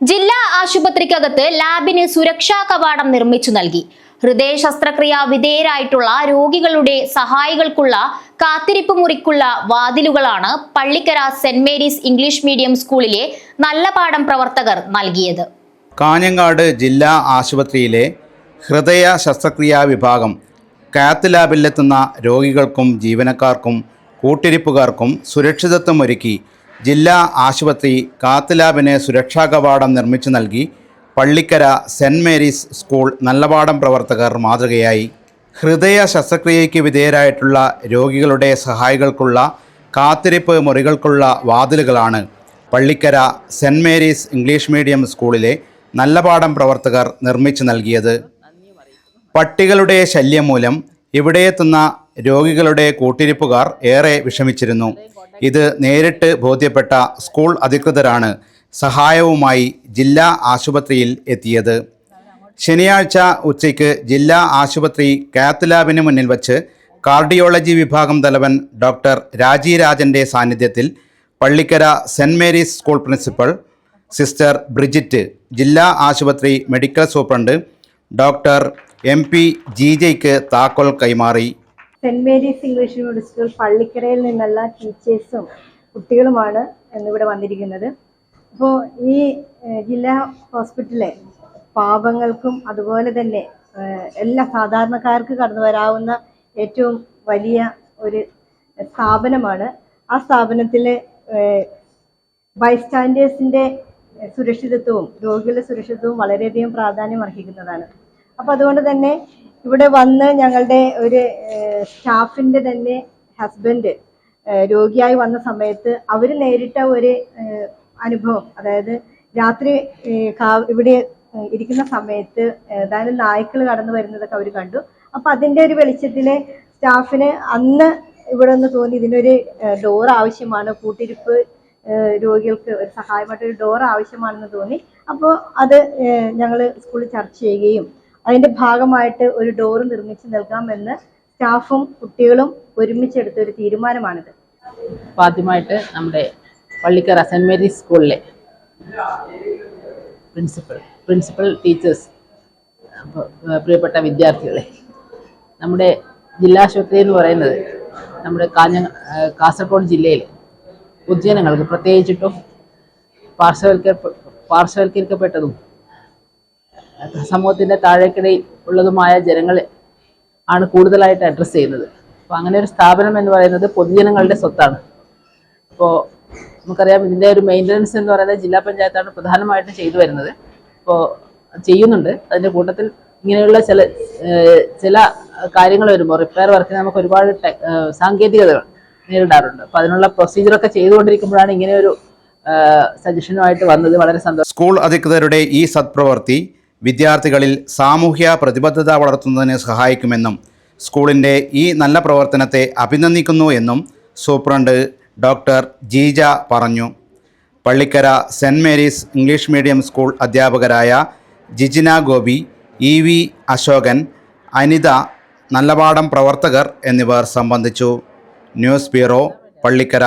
ജില്ലാ ആശുപത്രിക്കകത്ത് ലാബിന് സുരക്ഷാ കവാടം നിർമ്മിച്ചു നൽകി. ഹൃദയ ശസ്ത്രക്രിയ വിധേയരായിട്ടുള്ള രോഗികളുടെ സഹായികൾക്കുള്ള കാത്തിരിപ്പ് മുറിക്കുള്ള വാതിലുകളാണ് Pallikkara saint Mary's English medium സ്കൂളിലെ നല്ല പാഠം പ്രവർത്തകർ നൽകിയത്. കാഞ്ഞങ്ങാട് ജില്ലാ ആശുപത്രിയിലെ ഹൃദയ ശസ്ത്രക്രിയാ വിഭാഗം കാത്ത് ലാബിലെത്തുന്ന രോഗികൾക്കും ജീവനക്കാർക്കും കൂട്ടിരിപ്പുകാർക്കും സുരക്ഷിതത്വം ഒരുക്കി ജില്ലാ ആശുപത്രി കാത്തലാബിന് സുരക്ഷാ കവാടം നിർമ്മിച്ചു നൽകി Pallikkara saint Mary's school Nallapadam പ്രവർത്തകർ മാതൃകയായി. ഹൃദയ ശസ്ത്രക്രിയയ്ക്ക് വിധേയരായിട്ടുള്ള രോഗികളുടെ സഹായികൾക്കുള്ള കാത്തിരിപ്പ് മുറികൾക്കുള്ള വാതിലുകളാണ് Pallikkara saint Mary's English medium സ്കൂളിലെ നല്ലപാടം പ്രവർത്തകർ നിർമ്മിച്ചു നൽകിയത്. പട്ടികളുടെ ശല്യം മൂലം ഇവിടെയെത്തുന്ന രോഗികളുടെ കൂട്ടിരിപ്പുകാർ ഏറെ വിഷമിച്ചിരുന്നു. ഇത് നേരിട്ട് ബോധ്യപ്പെട്ട സ്കൂൾ അധികൃതരാണ് സഹായവുമായി ജില്ലാ ആശുപത്രിയിൽ എത്തിയത്. ശനിയാഴ്ച ഉച്ചയ്ക്ക് ജില്ലാ ആശുപത്രി കാത്ത് ലാബിന് മുന്നിൽ വച്ച് കാർഡിയോളജി വിഭാഗം തലവൻ ഡോക്ടർ രാജി രാജന്റെ സാന്നിധ്യത്തിൽ Pallikkara saint Mary's school principal sister Bridget ജില്ലാ ആശുപത്രി medical superintendent doctor M P G ജീജയ്ക്ക് താക്കോൽ കൈമാറി. Saint Mary's English university school പള്ളിക്കരയിൽ നിന്നുള്ള ടീച്ചേഴ്സും കുട്ടികളുമാണ് ഇന്നിവിടെ വന്നിരിക്കുന്നത്. അപ്പോൾ ഈ ജില്ലാ ഹോസ്പിറ്റലിലെ പാപങ്ങൾക്കും അതുപോലെ തന്നെ എല്ലാ സാധാരണക്കാർക്ക് കടന്നു വരാവുന്ന ഏറ്റവും വലിയ ഒരു സ്ഥാപനമാണ്. ആ സ്ഥാപനത്തിലെ ബൈസ്റ്റാൻഡേഴ്സിന്റെ സുരക്ഷിതത്വവും രോഗികളുടെ സുരക്ഷിതത്വവും വളരെയധികം പ്രാധാന്യം അർഹിക്കുന്നതാണ്. അപ്പോൾ അതുകൊണ്ട് തന്നെ ഇവിടെ വന്ന് ഞങ്ങളുടെ ഒരു സ്റ്റാഫിന്റെ തന്നെ ഹസ്ബൻഡ് രോഗിയായി വന്ന സമയത്ത് അവർ നേരിട്ട ഒരു അനുഭവം. അതായത് രാത്രി ഇവിടെ ഇരിക്കുന്ന സമയത്ത് ഏതായാലും നായ്ക്കൾ കടന്നു വരുന്നതൊക്കെ അവർ കണ്ടു. അപ്പൊ അതിന്റെ ഒരു വെളിച്ചത്തിൽ സ്റ്റാഫിന് അന്ന് ഇവിടെ ഒന്ന് തോന്നി ഇതിനൊരു ഡോർ ആവശ്യമാണ് കൂട്ടിരിപ്പ് രോഗികൾക്ക് ഒരു സഹായമായിട്ട് ഒരു ഡോർ ആവശ്യമാണെന്ന് തോന്നി. അപ്പോൾ അത് ഞങ്ങൾ സ്കൂളിൽ ചർച്ച ചെയ്യുകയും അതിന്റെ ഭാഗമായിട്ട് ഒരു ഡോർ നിർമ്മിച്ച് നൽകാമെന്ന് സ്റ്റാഫും കുട്ടികളും ഒരുമിച്ചെടുത്ത ഒരു തീരുമാനമാണിത്. ആദ്യമായിട്ട് നമ്മുടെ പള്ളിക്കര സെന്റ് മേരീസ് സ്കൂളിലെ പ്രിൻസിപ്പൽ പ്രിൻസിപ്പൽ ടീച്ചേഴ്സ് പ്രിയപ്പെട്ട വിദ്യാർത്ഥികളെ നമ്മുടെ ജില്ലാശുപത്രി എന്ന് പറയുന്നത് നമ്മുടെ കാഞ്ഞ കാസർഗോഡ് ജില്ലയിൽ പൊതുജനങ്ങൾക്ക് പ്രത്യേകിച്ചിട്ടും പാർശ്വവൽക്ക പാർശ്വവൽക്കരിക്കപ്പെട്ടതും സമൂഹത്തിന്റെ താഴേക്കിടയിൽ ഉള്ളതുമായ ജനങ്ങളെ ആണ് കൂടുതലായിട്ട് അഡ്രസ്സ് ചെയ്യുന്നത്. അപ്പോൾ അങ്ങനെ ഒരു സ്ഥാപനം എന്ന് പറയുന്നത് പൊതുജനങ്ങളുടെ സ്വത്താണ്. അപ്പോൾ നമുക്കറിയാം ഇതിന്റെ ഒരു മെയിന്റനൻസ് എന്ന് പറയുന്നത് ജില്ലാ പഞ്ചായത്താണ് പ്രധാനമായിട്ടും ചെയ്തു വരുന്നത്. അപ്പോൾ ചെയ്യുന്നുണ്ട്. അതിന്റെ കൂട്ടത്തിൽ ഇങ്ങനെയുള്ള ചില ചില കാര്യങ്ങൾ വരുമ്പോൾ റിപ്പയർ വർക്കിന് നമുക്ക് ഒരുപാട് സാങ്കേതികതകൾ നേരിടാറുണ്ട്. അപ്പോൾ അതിനുള്ള പ്രൊസീജിയറൊക്കെ ചെയ്തുകൊണ്ടിരിക്കുമ്പോഴാണ് ഇങ്ങനെ ഒരു സജഷനുമായിട്ട് വന്നത്. വളരെ സന്തോഷം. സ്കൂൾ അധികൃതരുടെ ഈ സത്പ്രവൃത്തി വിദ്യാർത്ഥികളിൽ സാമൂഹ്യ പ്രതിബദ്ധത വളർത്തുന്നതിന് സഹായിക്കുമെന്നും സ്കൂളിന്റെ ഈ നല്ല പ്രവർത്തനത്തെ അഭിനന്ദിക്കുന്നു എന്നും സൂപ്രണ്ട് ഡോക്ടർ ജീജ പറഞ്ഞു. Pallikkara saint Mary's English medium school അധ്യാപകരായ ജിജിന ഗോപി ഇ വി അശോകൻ അനിത നല്ലപാടം പ്രവർത്തകർ എന്നിവർ സംബന്ധിച്ചു. News bureau Pallikkara.